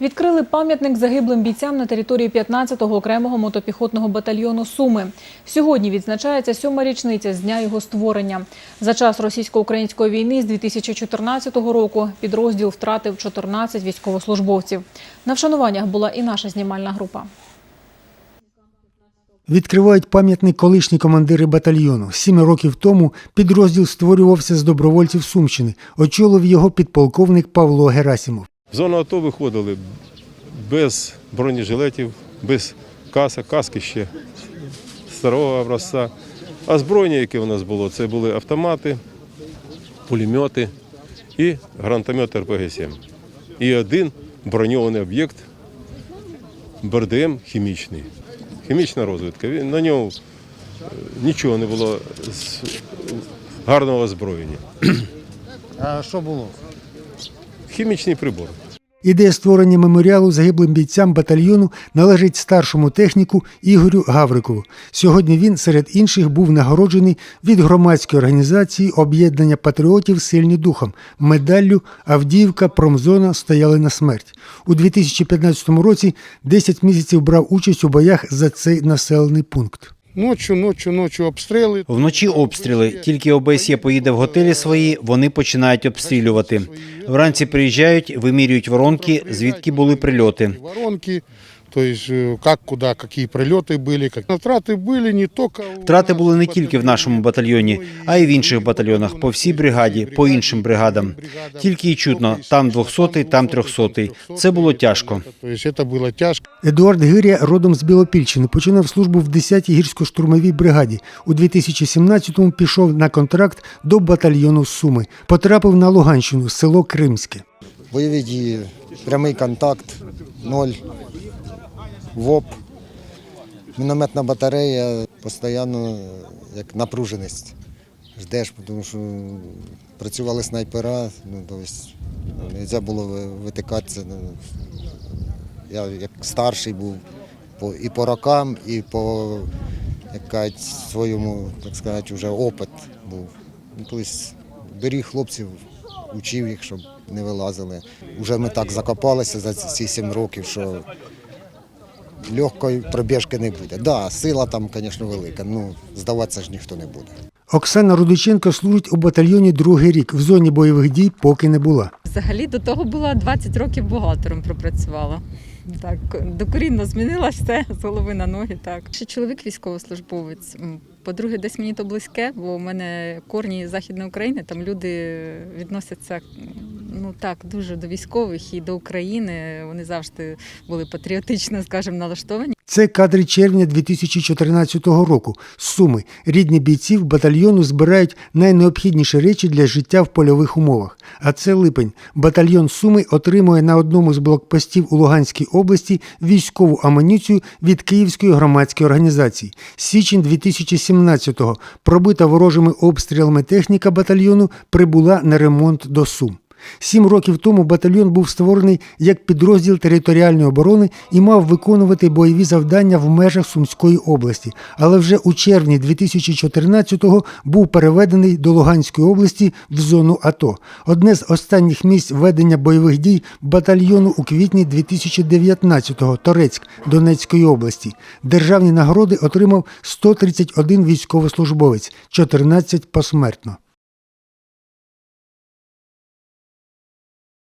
Відкрили пам'ятник загиблим бійцям на території 15-го окремого мотопіхотного батальйону Суми. Сьогодні відзначається сьома річниця з дня його створення. За час російсько-української війни з 2014 року підрозділ втратив 14 військовослужбовців. На вшануваннях була і наша знімальна група. Відкривають пам'ятник колишні командири батальйону. Сім років тому підрозділ створювався з добровольців Сумщини. Очолив його підполковник Павло Герасимов. В зону АТО виходили без бронежилетів, без касок, каски ще старого образця. А збройні, яке у нас було, це були автомати, пулемети і гранатомет РПГ-7. І один броньований об'єкт БРДМ хімічний. Хімічна розвідка. На ньому е, нічого не було з гарного озброєння. А що було? Хімічний прибор. Ідея створення меморіалу загиблим бійцям батальйону належить старшому техніку Ігорю Гаврикову. Сьогодні він серед інших був нагороджений від громадської організації об'єднання патріотів сильні духом медаллю Авдіївка Промзона стояли на смерть. У 2015 році 10 місяців брав участь у боях за цей населений пункт. Ночі, ночі, ночі обстріли. Вночі обстріли. Тільки ОБСЄ поїде в готелі свої, вони починають обстрілювати. Вранці приїжджають, вимірюють воронки, звідки були прильоти. Воронки, то есть э, как, куда, какие прильоти були. Как... Втрати були не тільки... у Втрати були не тільки в нашому батальйоні, а й в інших батальйонах, по всій бригаді, по іншим бригадам. Тільки й чутно, там 200-й, там 300-й. Це було тяжко. Це було тяжко. Едуард Гиря родом з Білопільщини починав службу в 10-й гірсько-штурмовій бригаді. У 2017-му пішов на контракт до батальйону Суми. Потрапив на Луганщину, село Кримське. Бойові дії, прямий контакт, ноль, ВОП, мінометна батарея, постійно як напруженість. Ждеш, тому що працювали снайпера, ну, тобто, не можна було витикатися. Ну, я як старший був і по рокам, і по як кажуть, своєму, так сказати, вже опит був. Ну, тобто, беріг хлопців, учив їх, щоб не вилазили. Уже ми так закопалися за ці сім років, що легкої пробіжки не буде. Так, да, сила там, звісно, велика, ну здаватися ж ніхто не буде. Оксана Рудиченко служить у батальйоні другий рік. В зоні бойових дій поки не була. Взагалі до того була 20 років бухгалтером пропрацювала. Так, докорінно змінилось все з голови на ноги. Так. Ще чоловік військовослужбовець. По-друге, десь мені то близьке, бо у мене корні Західної України, там люди відносяться ну так, дуже до військових і до України. Вони завжди були патріотично, скажімо, налаштовані. Це кадри червня 2014 року. Суми рідні бійців батальйону збирають найнеобхідніші речі для життя в польових умовах. А це липень. Батальйон Суми отримує на одному з блокпостів у Луганській області військову амуніцію від Київської громадської організації. Січень 2017-го пробита ворожими обстрілами техніка батальйону прибула на ремонт до Сум. Сім років тому батальйон був створений як підрозділ територіальної оборони і мав виконувати бойові завдання в межах Сумської області. Але вже у червні 2014-го був переведений до Луганської області в зону АТО. Одне з останніх місць ведення бойових дій батальйону у квітні 2019-го Торецьк Донецької області. Державні нагороди отримав 131 військовослужбовець, 14 посмертно.